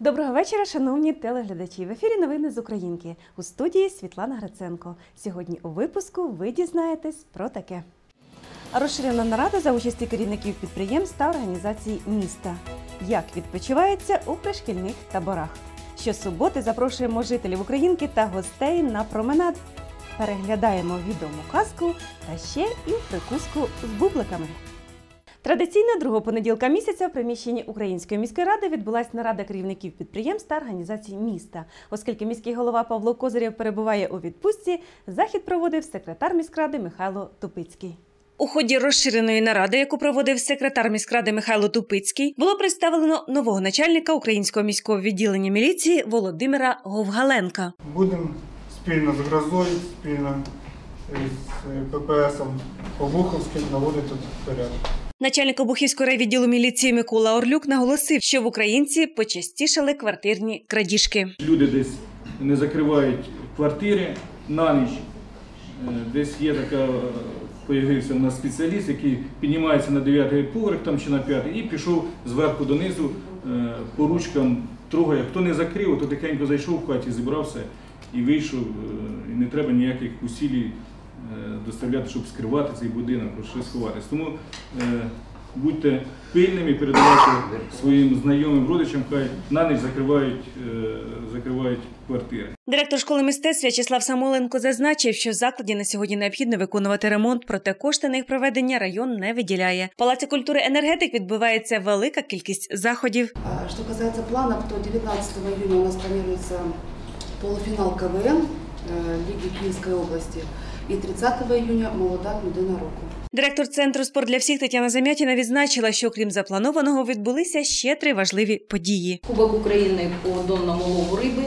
Доброго вечора, шановні телеглядачі. В ефірі новини з Українки у студії Світлана Гриценко. Сьогодні у випуску ви дізнаєтесь про таке. Розширена нарада за участі керівників підприємств та організацій міста. Як відпочивається у пришкільних таборах. Щосуботи запрошуємо жителів Українки та гостей на променад. Переглядаємо відому казку та ще і прикуску з бубликами. Традиційно другого понеділка місяця в приміщенні Української міської ради відбулася нарада керівників підприємств та організацій міста. Оскільки міський голова Павло Козирєв перебуває у відпустці, захід проводив секретар міськради Михайло Тупицький. У ході розширеної наради, яку проводив секретар міськради Михайло Тупицький, було представлено нового начальника українського міського відділення міліції Володимира Говгаленка. Будемо спільно з грозою, спільно з е, ППСом Обуховським наводити тут порядок. Начальник Обухівського райвідділу міліції Микола Орлюк наголосив, що в українці почастішали квартирні крадіжки. Люди десь не закривають квартири на ніч. Е, Десь є така, появився у нас спеціаліст, який піднімається на 9 поверх там, чи на 5 і пішов зверху донизу е, по ручкам трогає. Хто не закрив, то тихенько зайшов в хаті, зібрався і вийшов. Е, І не треба ніяких усілій е, доставляти, щоб скривати цей будинок, щоб щось сховатись. Тому будьте пильними, передавайте своїм знайомим родичам, хай на ніч закривають, е, закривають квартири. Директор школи мистецтв В'ячеслав Самоленко зазначив, що в закладі на сьогодні необхідно виконувати ремонт, проте кошти на їх проведення район не виділяє. В Палаці культури енергетик відбувається велика кількість заходів. А Что касается планов, то 19 июня у нас планируется полуфинал КВН э, Лиги Киевской области. И 30 июня молода людина року. Директор центру спорт для всіх Тетяна Замятіна відзначила, що крім запланованого відбулися ще три важливі події. Кубок Украины по донному лову рыбы.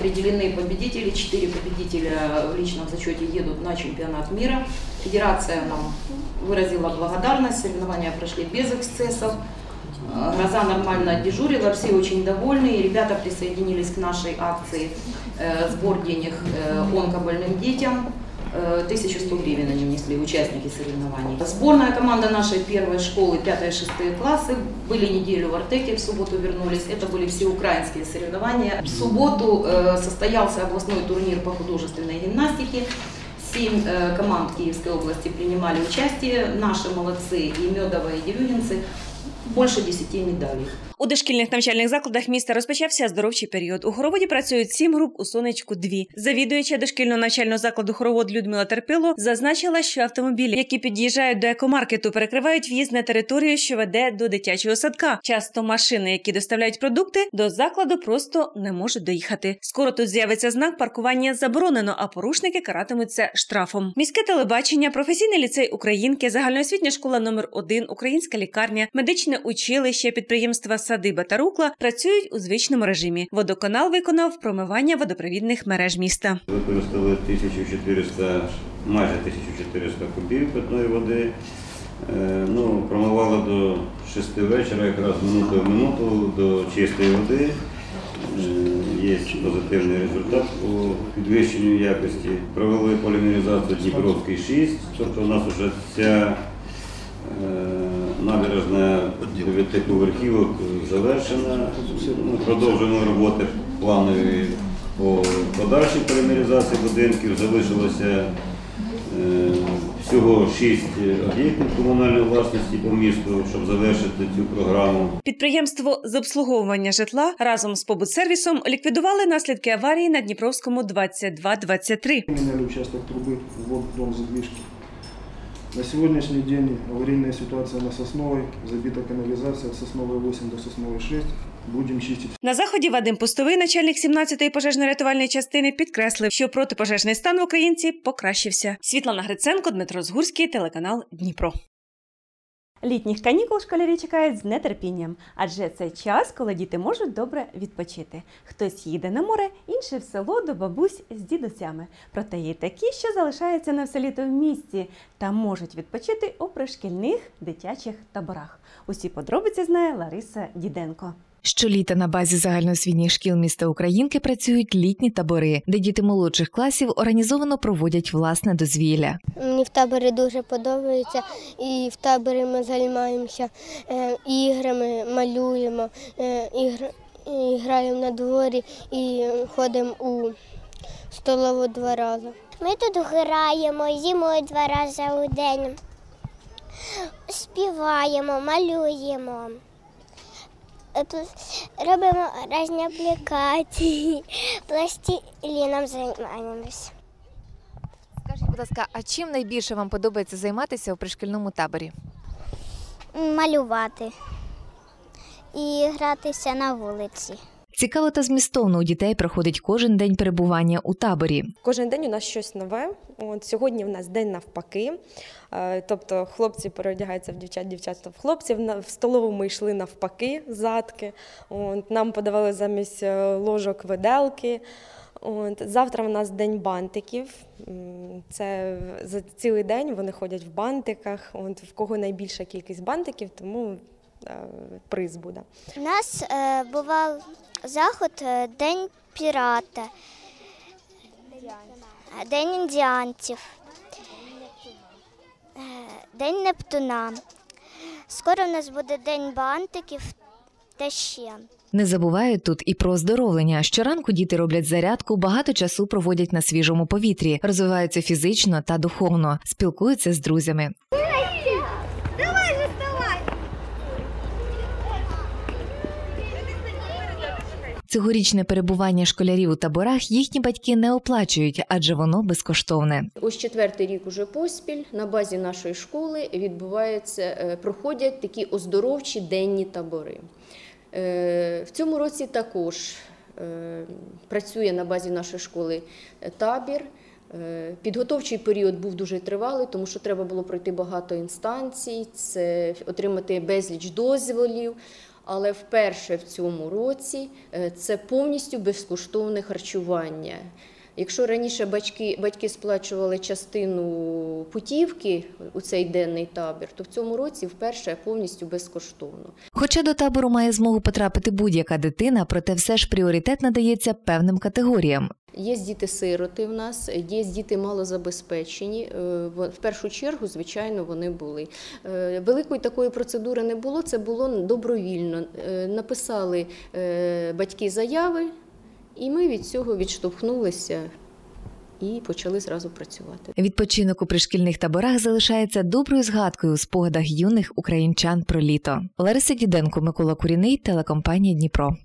Определены победители. Четыре победителя в личном зачете едут на чемпионат мира. Федерация нам выразила благодарность. Соревнования прошли без эксцессов. Э, Гроза нормально дежурила, все очень довольны. И Ребята присоединились к нашей акции э, сбор денег э, онкобольным детям. Э, 1100 гривен они внесли, участники соревнований. Сборная команда нашей первой школы, 5-6 классы, были неделю в Артеке, в субботу вернулись. Это были все украинские соревнования. В субботу э, состоялся областной турнир по художественной гимнастике. Семь э, команд Киевской области принимали участие. Наши молодцы и Медова, и Дерюгинцы. Больше 10 медалей. У дошкільних навчальних закладах міста розпочався оздоровчий період. У хороводі працюють сім груп у сонечку. Дві завідуюча дошкільного навчального закладу хоровод Людмила Терпило зазначила, що автомобілі, які під'їжджають до екомаркету, перекривають в'їзд на територію, що веде до дитячого садка. Часто машини, які доставляють продукти, до закладу просто не можуть доїхати. Скоро тут з'явиться знак паркування заборонено, а порушники каратимуться штрафом. Міське телебачення, професійний ліцей Українки, загальноосвітня школа номер 1 українська лікарня, медичне училище, підприємства Садиба та Рукла працюють у звичному режимі. Водоканал виконав промивання водопровідних мереж міста. Використали 1400, майже 1400 кубів питної води. Е, Ну, промивали до 6 вечора, якраз минуту в минуту до чистої води. Е, Є позитивний результат по підвищенню якості. Провели полімеризацію Дніпровський 6, тобто у нас вже ця е, набережна дев'ятиповерхівок завершена. Ми продовжуємо роботи планові по подальшій полімеризації будинків. Залишилося е, всього 6 об'єктів комунальної власності по місту, щоб завершити цю програму. Підприємство з обслуговування житла разом з побутсервісом ліквідували наслідки аварії на Дніпровському 2223. Меняли участок трубы, ввод дом задвижки. На сегодняшний день аварийная ситуация на Сосновой, забита канализация от Сосновой 8 до Сосновой 6. Будем чистити. На заході Вадим Пустовий, начальник 17-ї пожежно-рятувальної частини, підкреслив, що протипожежний стан в Українці покращився. Світлана Гриценко, Дмитро Згурський, телеканал Дніпро. Літніх канікул школярі чекають з нетерпінням, адже це час, коли діти можуть добре відпочити. Хтось їде на море, інший в село до бабусь з дідусями. Проте є такі, що залишаються на все літо в місті та можуть відпочити у пришкільних дитячих таборах. Усі подробиці знає Лариса Діденко. Щоліта на базі загальноосвітніх шкіл міста Українки працюють літні табори, де діти молодших класів організовано проводять власне дозвілля. Мені в таборі дуже подобається, і в таборі ми займаємося е, іграми, малюємо, е, і граємо на дворі і ходимо у столову два рази. Ми тут граємо, їмо два рази у день, співаємо, малюємо. Е, тут Робимо різні аплікації, пластиліном займаємося. Скажіть, будь ласка, а чим найбільше вам подобається займатися у пришкільному таборі? Малювати і гратися на вулиці. Цікаво та змістовно у дітей проходить кожен день перебування у таборі. Кожен день у нас щось нове. От сьогодні в нас день навпаки. Е, Тобто хлопці переодягаються в дівчат, дівчата в хлопців. На- В столову ми йшли навпаки, задки. От, нам подавали замість е, ложок виделки. От, завтра в нас день бантиків. Це за цілий день вони ходять в бантиках. От, в кого найбільша кількість бантиків, тому е, приз буде. У нас е, бував заход е, День пірата, е, День індіанців, е, День Нептуна. Скоро у нас буде День бантиків та ще. Не забувають тут і про оздоровлення. Щоранку діти роблять зарядку, багато часу проводять на свіжому повітрі, розвиваються фізично та духовно, спілкуються з друзями. Цьогорічне перебування школярів у таборах їхні батьки не оплачують, адже воно безкоштовне. Ось четвертий рік уже поспіль на базі нашої школи відбувається, е, проходять такі оздоровчі денні табори. Е, В цьому році також е, працює на базі нашої школи табір. Підготовчий період був дуже тривалий, тому що треба було пройти багато інстанцій, це отримати безліч дозволів. Але вперше в цьому році е, це повністю безкоштовне харчування. Якщо раніше батьки, батьки сплачували частину путівки у цей денний табір, то в цьому році вперше повністю безкоштовно. Хоча до табору має змогу потрапити будь-яка дитина, проте все ж пріоритет надається певним категоріям. Є діти-сироти в нас, є діти малозабезпечені. Е, в- першу чергу, звичайно, вони були. Е, Великої такої процедури не було, це було добровільно. Е, Написали батьки заяви, і ми від цього відштовхнулися і почали зразу працювати. Відпочинок у пришкільних таборах залишається доброю згадкою у спогадах юних українчан про літо. Лариса Діденко, Микола Куріний, телекомпанія Дніпро.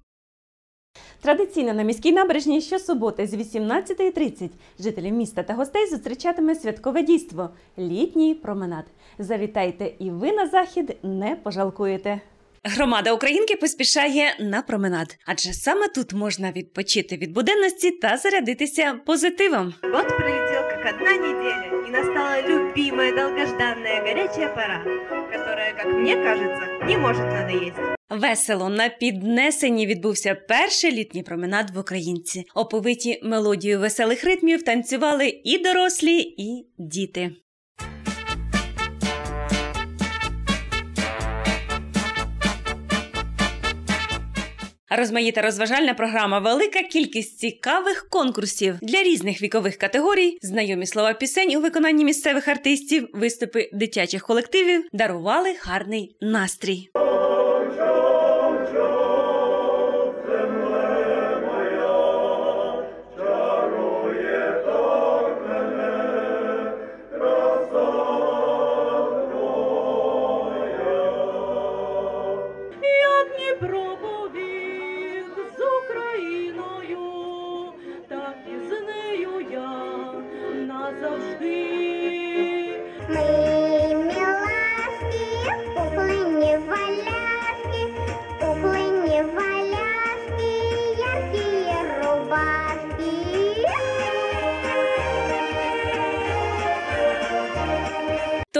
Традиційно на міській набережній щосуботи з 18.30 жителів міста та гостей зустрічатиме святкове дійство літній променад. Завітайте і ви на захід не пожалкуєте. Громада Українки поспішає на променад, адже саме тут можна відпочити від буденності та зарядитися позитивом. Вот пролетел как одна неделя, и настала любимая долгожданная горячая пора, которая, как мне кажется, не может надоесть. Весело на піднесенні відбувся перший літній променад в Українці. Оповиті мелодією веселих ритмів танцювали і дорослі, і діти. Розмаїта розважальна програма, велика кількість цікавих конкурсів для різних вікових категорій, знайомі слова пісень у виконанні місцевих артистів, виступи дитячих колективів дарували гарний настрій.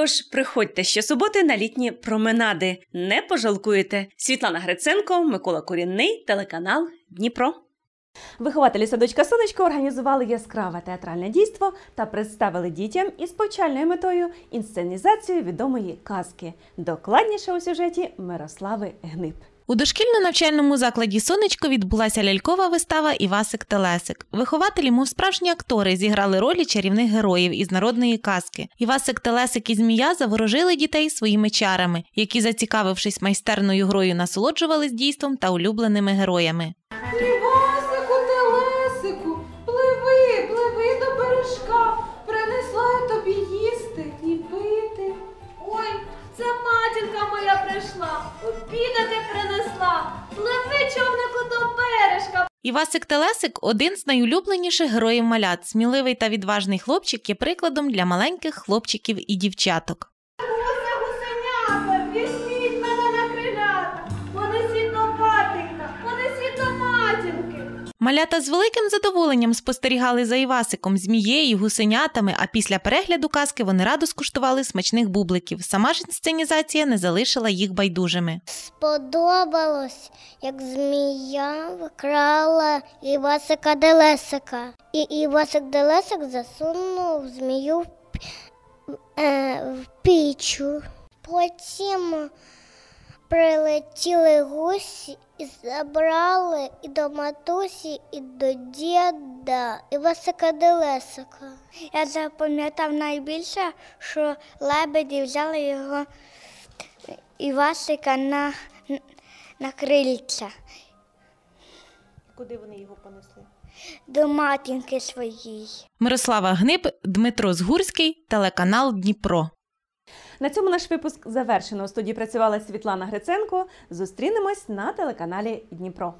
Тож приходьте щосуботи на літні променади. Не пожалкуєте. Світлана Гриценко, Микола Корінний, телеканал Дніпро. Вихователі садочка Сонечко організували яскраве театральне дійство та представили дітям із повчальною метою інсценізацію відомої казки. Докладніше у сюжеті Мирослави Гнип. У дошкільно-навчальному закладі Сонечко відбулася лялькова вистава Івасик Телесик. Вихователі, мов справжні актори, зіграли ролі чарівних героїв із народної казки. Івасик Телесик і Змія заворожили дітей своїми чарами, які, зацікавившись майстерною грою, насолоджувались дійством та улюбленими героями. Івасик Телесик один з найулюбленіших героїв малят. Сміливий та відважний хлопчик є прикладом для маленьких хлопчиків і дівчаток. Малята з великим задоволенням спостерігали за Івасиком, змією, гусенятами, а після перегляду казки вони радо скуштували смачних бубликів. Сама ж інсценізація не залишила їх байдужими. Сподобалось, як змія вкрала Івасика Делесика. І Івасик Делесик засунув змію в, е, в пічу. Потім прилетіли гусі і забрали і до матусі, і до діда Івасика Делесика. Я запам'ятав найбільше, що лебеді взяли його Івасика на, на крильця Куди вони його понесли? до матінки своїй. Мирослава Гниб, Дмитро Згурський, телеканал Дніпро. На цьому наш випуск завершено. У студії працювала Світлана Гриценко. Зустрінемось на телеканалі Дніпро.